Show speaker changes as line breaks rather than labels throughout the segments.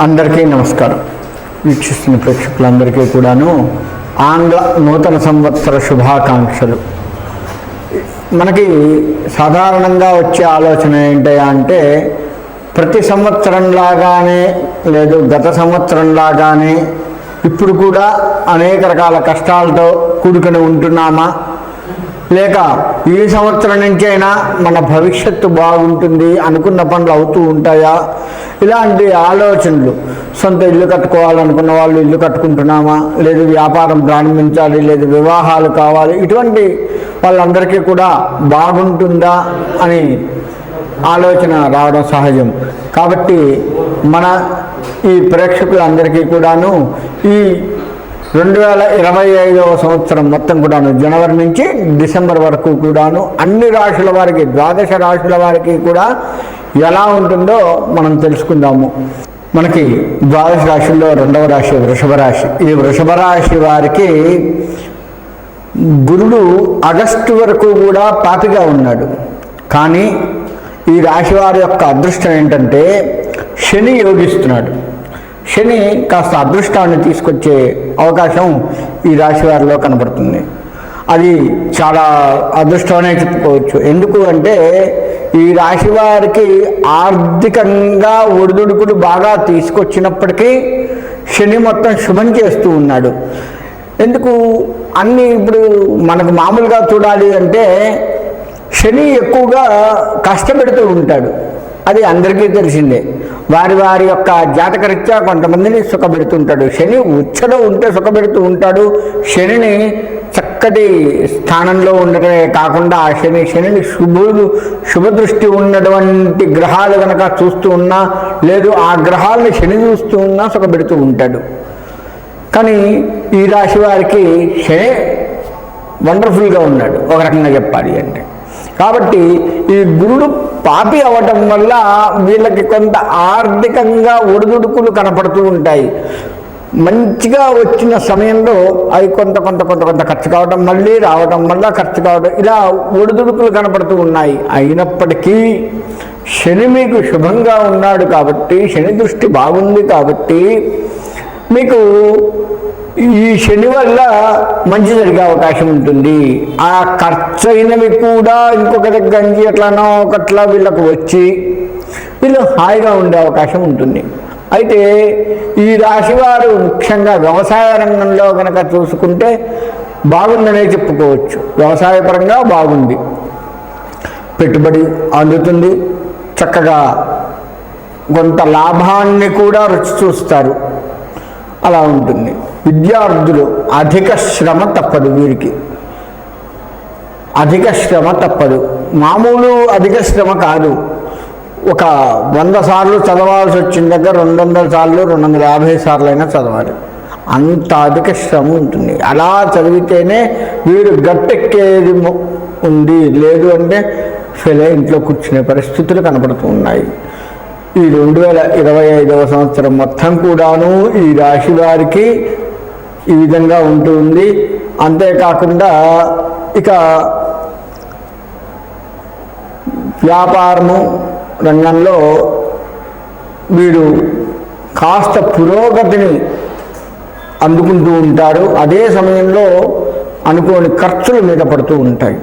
అందరికీ నమస్కారం. వీక్షిస్తున్న ప్రేక్షకులందరికీ కూడాను ఆంగ్ల నూతన సంవత్సర శుభాకాంక్షలు. మనకి సాధారణంగా వచ్చే ఆలోచన ఏంటి అంటే ప్రతి సంవత్సరం లాగానే లేదు గత సంవత్సరం లాగానే ఇప్పుడు కూడా అనేక రకాల కష్టాలతో కూడుకుని ఉంటున్నామా? లేక ఈ సంవత్సరం నుంచైనా మన భవిష్యత్తు బాగుంటుంది అనుకున్న పనులు అవుతూ ఉంటాయా? ఇలాంటి ఆలోచనలు. సొంత ఇల్లు కట్టుకోవాలనుకున్న వాళ్ళు ఇల్లు కట్టుకుంటున్నామా? లేదు వ్యాపారం ప్రారంభించాలి లేదు వివాహాలు కావాలి. ఇటువంటి వాళ్ళందరికీ కూడా బాగుంటుందా అని ఆలోచన రావడం సహజం. కాబట్టి మన ఈ ప్రేక్షకులందరికీ కూడాను ఈ రెండు వేల ఇరవై ఐదవ సంవత్సరం మొత్తం కూడాను జనవరి నుంచి డిసెంబర్ వరకు కూడాను అన్ని రాశుల వారికి ద్వాదశ రాశుల వారికి కూడా ఎలా ఉంటుందో మనం తెలుసుకుందాము. మనకి ద్వాదశ రాశుల్లో రెండవ రాశి వృషభ రాశి. ఈ వృషభ రాశి వారికి గురుడు ఆగస్టు వరకు కూడా పాపిగా ఉన్నాడు. కానీ ఈ రాశి వారి యొక్క అదృష్టం ఏంటంటే శని యోగిస్తున్నాడు. శని కాస్త అదృష్టాన్ని తీసుకొచ్చే అవకాశం ఈ రాశి వారిలో కనబడుతుంది. అది చాలా అదృష్టమనే చెప్పుకోవచ్చు. ఎందుకు అంటే ఈ రాశి వారికి ఆర్థికంగా ఒడిదుడుకులు బాగా తీసుకొచ్చినప్పటికీ శని మొత్తం శుభం చేస్తూ ఉన్నాడు. ఎందుకు? అన్ని ఇప్పుడు మనకు మామూలుగా చూడాలి అంటే శని ఎక్కువగా కష్టపెడుతూ ఉంటాడు. అది అందరికీ తెలిసిందే. వారి వారి యొక్క జాతకరీత్యా కొంతమందిని సుఖపెడుతుంటాడు. శని ఉచ్చలో ఉంటే సుఖపెడుతూ ఉంటాడు. శనిని చక్కటి స్థానంలో ఉండటమే కాకుండా ఆ శని శనిని శుభుడు శుభదృష్టి ఉన్నటువంటి గ్రహాలు కనుక చూస్తూ ఉన్నా లేదు ఆ గ్రహాలను శని చూస్తూ ఉన్నా సుఖపెడుతూ ఉంటాడు. కానీ ఈ రాశి వారికి శని వండర్ఫుల్గా ఉన్నాడు. ఒక రకంగా చెప్పాలి అంటే. కాబట్టి ఈ గురుడు పాపి అవ్వటం వల్ల వీళ్ళకి కొంత ఆర్థికంగా ఒడిదుడుకులు కనపడుతూ ఉంటాయి. మంచిగా వచ్చిన సమయంలో అవి కొంత కొంత కొంత కొంత ఖర్చు కావడం మళ్ళీ రావడం మళ్ళీ ఖర్చు కావడం ఇలా ఒడిదుడుకులు కనపడుతూ ఉన్నాయి. అయినప్పటికీ శని మీకు శుభంగా ఉన్నాడు కాబట్టి శని దృష్టి బాగుంది కాబట్టి మీకు ఈ శని వల్ల మంచి జరిగే అవకాశం ఉంటుంది. ఆ ఖర్చు అయినవి కూడా ఇంకొక దగ్గర నుంచి ఎట్లానో ఒకట్లా వీళ్ళకు వచ్చి వీళ్ళు హాయిగా ఉండే అవకాశం ఉంటుంది. అయితే ఈ రాశివారు ముఖ్యంగా వ్యవసాయ రంగంలో కనుక చూసుకుంటే బాగుందనే చెప్పుకోవచ్చు. వ్యవసాయపరంగా బాగుంది. పెట్టుబడి అందుతుంది. చక్కగా కొంత లాభాన్ని కూడా రుచి చూస్తారు. అలా ఉంటుంది. విద్యార్థులు అధిక శ్రమ తప్పదు వీరికి. అధిక శ్రమ తప్పదు. మామూలు అధిక శ్రమ కాదు. ఒక వంద సార్లు చదవాల్సి వచ్చిన దగ్గర రెండు వందల సార్లు రెండు వందల యాభై సార్లు అయినా చదవాలి. అంత అధిక శ్రమ ఉంటుంది. అలా చదివితేనే వీడు గట్టెక్కేది ఉంది లేదు అంటే ఫెలే ఇంట్లో కూర్చునే పరిస్థితులు కనబడుతూ ఉన్నాయి. ఈ రెండు వేల ఇరవై ఐదవ సంవత్సరం మొత్తం కూడాను ఈ రాశి వారికి ఈ విధంగా ఉంటుంది అంతేకాకుండా ఇక వ్యాపారము రంగంలో వీడు కాస్త పురోగతిని అందుకుంటూ ఉంటారు అదే సమయంలో అనుకోని ఖర్చులు మీద పడుతూ ఉంటాయి.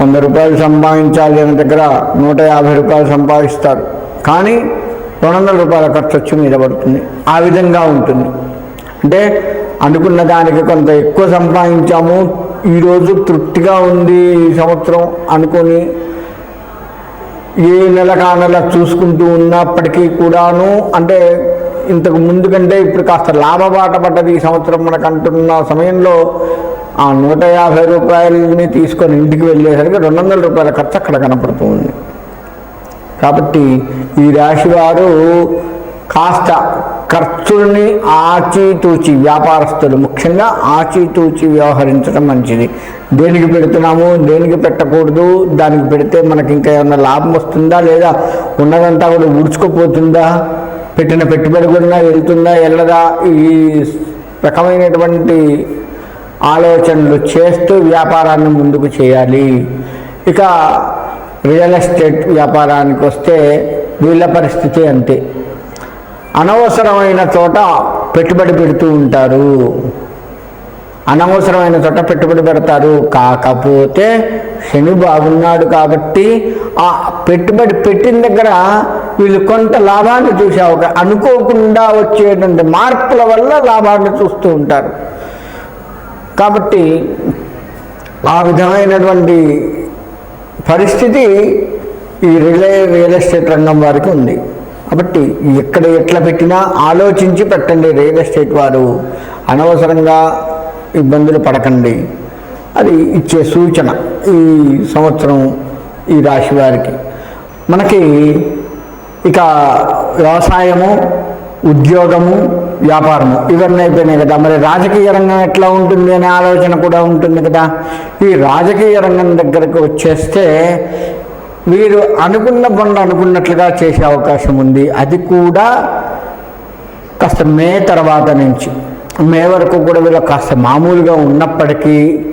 వంద రూపాయలు సంపాదించాలి అనే దగ్గర నూట యాభై రూపాయలు సంపాదిస్తారు. కానీ రెండు వందల రూపాయల ఖర్చు వచ్చి మీద పడుతుంది. ఆ విధంగా ఉంటుంది. అంటే అనుకున్న దానికి కొంత ఎక్కువ సంపాదించాము. ఈరోజు తృప్తిగా ఉంది ఈ సంవత్సరం అనుకొని ఏ నెల కా నెల చూసుకుంటూ ఉన్నప్పటికీ కూడాను అంటే ఇంతకు ముందు కంటే ఇప్పుడు కాస్త లాభబాట పడ్డది ఈ సంవత్సరం మనకు అంటున్న సమయంలో ఆ నూట యాభై రూపాయలని తీసుకొని ఇంటికి వెళ్ళేసరికి రెండు వందల రూపాయల ఖర్చు అక్కడ కనపడుతుంది. కాబట్టి ఈ రాశివారు కాస్త ఖర్చుల్ని ఆచితూచి వ్యాపారస్తులు ముఖ్యంగా ఆచితూచి వ్యవహరించడం మంచిది. దేనికి పెడుతున్నాము? దేనికి పెట్టకూడదు? దానికి పెడితే మనకి ఇంకా ఏమైనా లాభం వస్తుందా? లేదా ఉన్నదంతా కూడా ఉడుచుకుపోతుందా పెట్టిన పెట్టుబడి కూడా వెళ్తుందా? వెళ్ళదా? ఈ రకమైనటువంటి ఆలోచనలు చేస్తూ వ్యాపారాన్ని ముందుకు చేయాలి. ఇక రియల్ ఎస్టేట్ వ్యాపారానికి వస్తే వీళ్ళ పరిస్థితి అంతే. అనవసరమైన చోట పెట్టుబడి పెడుతూ ఉంటారు. అనవసరమైన చోట పెట్టుబడి పెడతారు. కాకపోతే శని బాగున్నాడు కాబట్టి ఆ పెట్టుబడి పెట్టిన దగ్గర వీళ్ళు కొంత లాభాన్ని చూసే అనుకోకుండా వచ్చేటువంటి మార్పుల వల్ల లాభాన్ని చూస్తూ ఉంటారు. కాబట్టి ఆ విధమైనటువంటి పరిస్థితి ఈ రిలే రియల్ ఎస్టేట్ రంగం వారికి ఉంది. కాబట్టి ఎక్కడ ఎట్లా పెట్టినా ఆలోచించి పెట్టండి రియల్ ఎస్టేట్ వారు. అనవసరంగా ఇబ్బందులు పడకండి. అది ఇచ్చే సూచన ఈ సంవత్సరం ఈ రాశి వారికి. మనకి ఇక వ్యవసాయము ఉద్యోగము వ్యాపారము ఇవన్నీ అయిపోయినాయి కదా. మరి రాజకీయ రంగం ఎట్లా ఉంటుంది అనే ఆలోచన కూడా ఉంటుంది కదా. ఈ రాజకీయ రంగం దగ్గరకు వచ్చేస్తే వీరు అనుకున్న పనులు అనుకున్నట్లుగా చేసే అవకాశం ఉంది. అది కూడా కాస్త మే తర్వాత నుంచి. మే వరకు కూడా వీళ్ళు కాస్త మామూలుగా ఉన్నప్పటికీ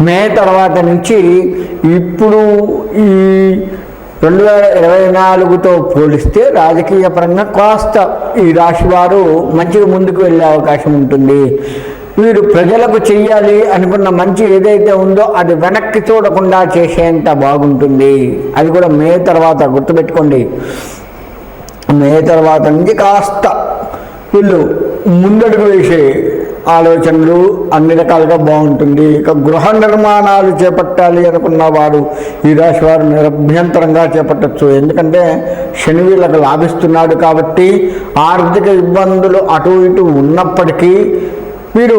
మే తర్వాత నుంచి ఇప్పుడు ఈ రెండు వేల ఇరవై నాలుగుతో పోలిస్తే రాజకీయ పరంగా కాస్త ఈ రాశివారు మంచిగా ముందుకు వెళ్ళే అవకాశం ఉంటుంది. వీడు ప్రజలకు చెయ్యాలి అనుకున్న మంచి ఏదైతే ఉందో అది వెనక్కి చూడకుండా చేసేంత బాగుంటుంది. అది కూడా మే తర్వాత గుర్తుపెట్టుకోండి. మే తర్వాత నుంచి కాస్త వీళ్ళు ముందడుగు వేసే ఆలోచనలు అన్ని రకాలుగా బాగుంటుంది. ఇక గృహ నిర్మాణాలు చేపట్టాలి అనుకున్న వారు ఈ రాశి వారు నిరభ్యంతరంగా చేపట్టచ్చు. ఎందుకంటే శని వీళ్ళకు లాభిస్తున్నాడు కాబట్టి ఆర్థిక ఇబ్బందులు అటు ఇటు ఉన్నప్పటికీ మీరు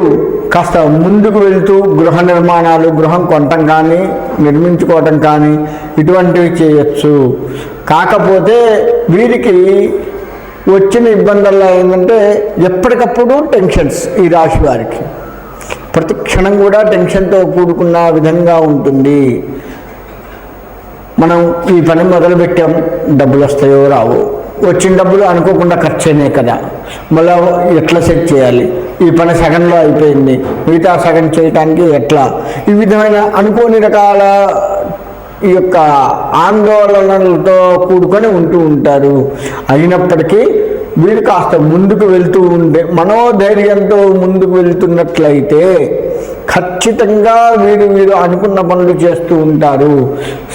కాస్త ముందుకు వెళ్తూ గృహ నిర్మాణాలు గృహం కొనటం కానీ నిర్మించుకోవటం కానీ ఇటువంటివి చేయొచ్చు. కాకపోతే వీరికి వచ్చిన ఇబ్బందుల్లో ఏంటంటే ఎప్పటికప్పుడు టెన్షన్స్ ఈ రాశి వారికి. ప్రతి క్షణం కూడా టెన్షన్తో కూడుకున్న విధంగా ఉంటుంది. మనం ఈ పని మొదలుపెట్టాం డబ్బులు వస్తాయో రావు. వచ్చిన డబ్బులు అనుకోకుండా ఖర్చు అయినాయి కదా. మళ్ళీ ఎట్లా సెట్ చేయాలి? ఈ పని సగంలో అయిపోయింది. మిగతా సగం చేయటానికి ఎట్లా? ఈ విధమైన అనుకోని రకాల ఈ యొక్క ఆందోళనలతో కూడుకొని ఉంటూ ఉంటారు. అయినప్పటికీ వీరు కాస్త ముందుకు వెళ్తూ ఉండే మనోధైర్యంతో ముందుకు వెళ్తున్నట్లయితే ఖచ్చితంగా వీరు వీరు అనుకున్న పనులు చేస్తూ ఉంటారు.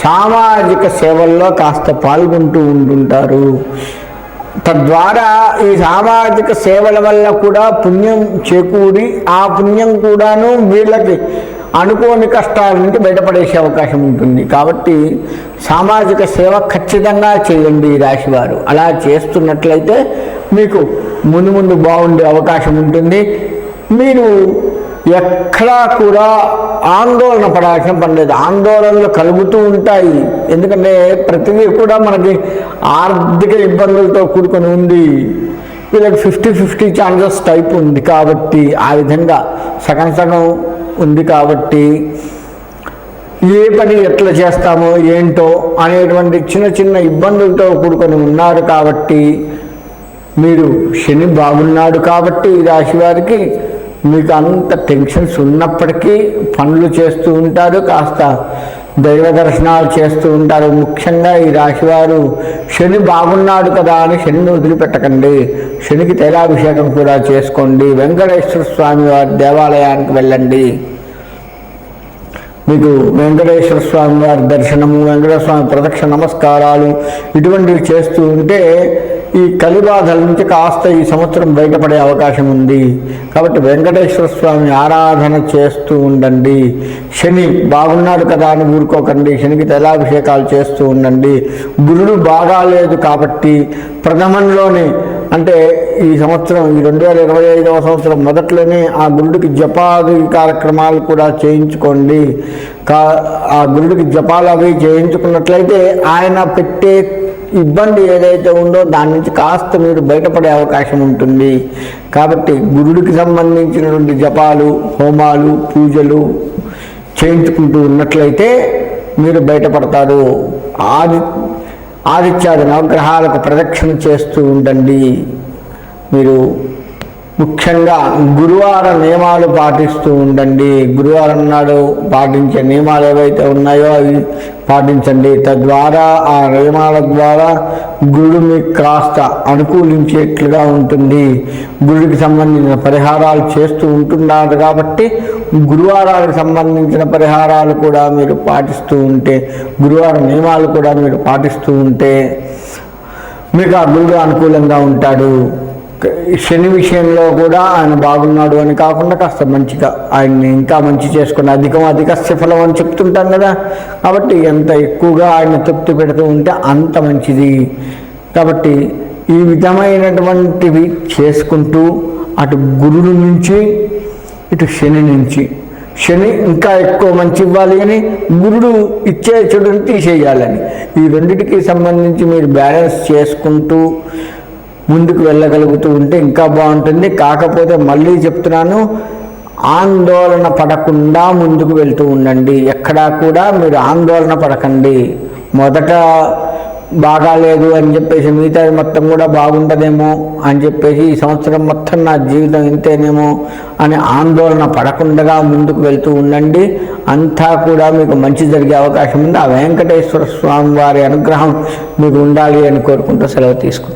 సామాజిక సేవల్లో కాస్త పాల్గొంటూ ఉంటుంటారు. తద్వారా ఈ సామాజిక సేవల వల్ల కూడా పుణ్యం చేకూరి ఆ పుణ్యం కూడాను వీళ్ళకి అనుకోని కష్టాల నుంచి బయటపడేసే అవకాశం ఉంటుంది. కాబట్టి సామాజిక సేవ ఖచ్చితంగా చేయండి ఈ రాశివారు. అలా చేస్తున్నట్లయితే మీకు ముందు ముందు బాగుండే అవకాశం ఉంటుంది. మీరు ఎక్కడా కూడా ఆందోళన పడాల్సిన పని లేదు ఆందోళనలు కలుగుతూ ఉంటాయి. ఎందుకంటే ప్రతిదీ కూడా మనకి ఆర్థిక ఇబ్బందులతో కూడుకొని ఉంది. వీళ్ళకి ఫిఫ్టీ ఫిఫ్టీ ఛాన్సెస్ టైప్ ఉంది కాబట్టి ఆ విధంగా సగం సగం ఉంది కాబట్టి ఏ పని ఎట్లా చేస్తామో ఏంటో అనేటువంటి చిన్న చిన్న ఇబ్బందులతో కూడుకొని ఉన్నారు కాబట్టి మీరు శని బాగున్నాడు కాబట్టి ఈ రాశి వారికి మీకు అంత టెన్షన్స్ ఉన్నప్పటికీ పనులు చేస్తూ ఉంటారు కాస్త దైవ దర్శనాలు చేస్తూ ఉంటారు. ముఖ్యంగా ఈ రాశివారు శని బాగున్నాడు కదా అని శనిని వదిలిపెట్టకండి. శనికి తైలాభిషేకం కూడా చేసుకోండి. వెంకటేశ్వర స్వామి వారి దేవాలయానికి వెళ్ళండి. మీకు వెంకటేశ్వర స్వామి వారి దర్శనము వెంకటేశ్వర స్వామి ప్రదక్ష నమస్కారాలు ఇటువంటివి చేస్తూ ఉంటే ఈ కలిబాధల నుంచి కాస్త ఈ సంవత్సరం బయటపడే అవకాశం ఉంది. కాబట్టి వెంకటేశ్వర స్వామి ఆరాధన చేస్తూ ఉండండి. శని బాగున్నాడు కదా అని ఊరుకోకండి. శనికి తైలాభిషేకాలు చేస్తూ ఉండండి. గురుడు బాగాలేదు కాబట్టి ప్రథమంలోనే అంటే ఈ సంవత్సరం ఈ రెండు వేల ఇరవై ఐదవ సంవత్సరం మొదట్లోనే ఆ గురుడికి జపాది కార్యక్రమాలు కూడా చేయించుకోండి. కా ఆ గురుడికి జపాలు అవి చేయించుకున్నట్లయితే ఆయన పెట్టే ఇబ్బంది ఏదైతే ఉందో దాని నుంచి కాస్త మీరు బయటపడే అవకాశం ఉంటుంది. కాబట్టి గురుడికి సంబంధించినటువంటి జపాలు హోమాలు పూజలు చేయించుకుంటూ ఉన్నట్లయితే మీరు బయటపడతారు. ఆది ఆదిత్యాది నవగ్రహాలకు ప్రదక్షిణ చేస్తూ ఉండండి. మీరు ముఖ్యంగా గురువార నియమాలు పాటిస్తూ ఉండండి. గురువారం నాడు పాటించే నియమాలు ఏవైతే ఉన్నాయో అవి పాటించండి. తద్వారా ఆ నియమాల ద్వారా గురుడు మీకు కాస్త అనుకూలించేట్లుగా ఉంటుంది. గురుడికి సంబంధించిన పరిహారాలు చేస్తూ ఉంటున్నారు కాబట్టి గురువారాలకు సంబంధించిన పరిహారాలు కూడా మీరు పాటిస్తూ ఉంటే గురువార నియమాలు కూడా మీరు పాటిస్తూ ఉంటే మీకు ఆ గురుడు అనుకూలంగా ఉంటాడు. శని విషయంలో కూడా ఆయన బాగున్నాడు అని కాకుండా కాస్త మంచిగా ఆయన్ని ఇంకా మంచి చేసుకుని అధికం అధిక ఫలం అని చెప్తుంటాం కదా. కాబట్టి ఎంత ఎక్కువగా ఆయన తృప్తి పెడుతూ ఉంటే అంత మంచిది. కాబట్టి ఈ విధమైనటువంటివి చేసుకుంటూ అటు గురుడు నుంచి ఇటు శని నుంచి. శని ఇంకా ఎక్కువ మంచి ఇవ్వాలి అని గురుడు ఇచ్చే చెడుని తీసేయాలని. ఈ రెండిటికి సంబంధించి మీరు బ్యాలెన్స్ చేసుకుంటూ ముందుకు వెళ్ళగలుగుతూ ఉంటే ఇంకా బాగుంటుంది. కాకపోతే మళ్ళీ చెప్తున్నాను ఆందోళన పడకుండా ముందుకు వెళ్తూ ఉండండి. ఎక్కడా కూడా మీరు ఆందోళన పడకండి. మొదట బాగాలేదు అని చెప్పేసి మిగతా మొత్తం కూడా బాగుంటుందేమో అని చెప్పేసి ఈ సంవత్సరం మొత్తం నా జీవితం ఇంతేనేమో అని ఆందోళన పడకుండా ముందుకు వెళ్తూ ఉండండి. అంతా కూడా మీకు మంచి జరిగే అవకాశం ఉంది. ఆ వెంకటేశ్వర స్వామి వారి అనుగ్రహం మీకు ఉండాలి అని కోరుకుంటూ సెలవు తీసుకుంటాం